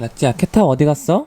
라찌야, 캣타워 어디 갔어?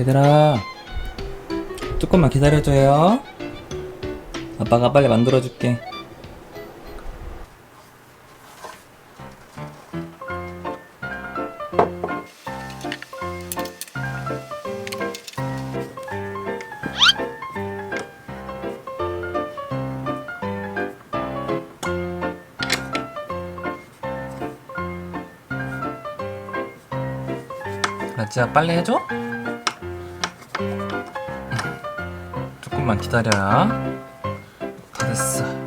얘들아, 조금만 기다려줘요. 아빠가 빨리 만들어줄게. 라지야 빨리 해줘? 조금만 기다려야 다 됐어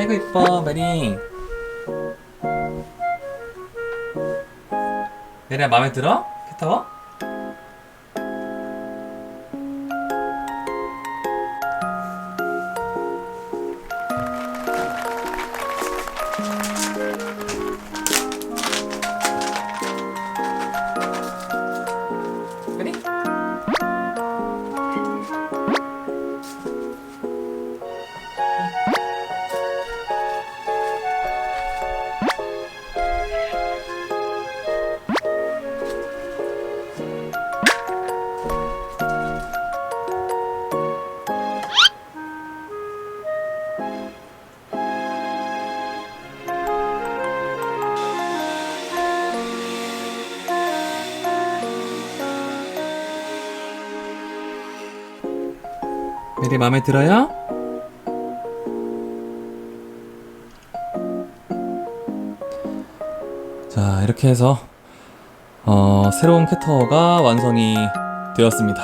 아이고 이뻐 메리 메리야 마음에 들어? 캣타워? 메리 마음에 들어요? 자 이렇게 해서 어, 새로운 캣타워가 완성이 되었습니다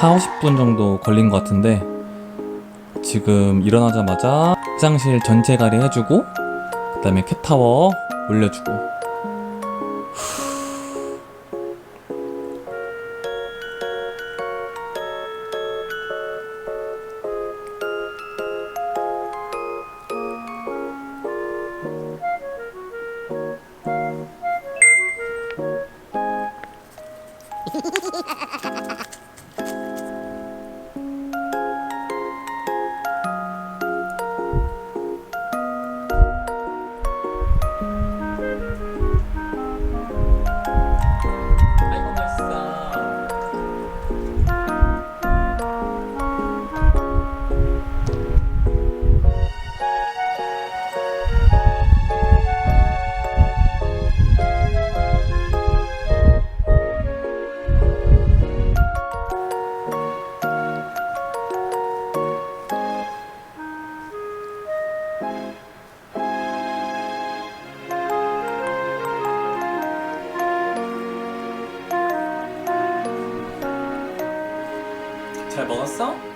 4, 50분 정도 걸린 것 같은데 지금 일어나자마자 화장실 전체 가리 해주고 그 다음에 캣타워 올려주고 잘 먹었어?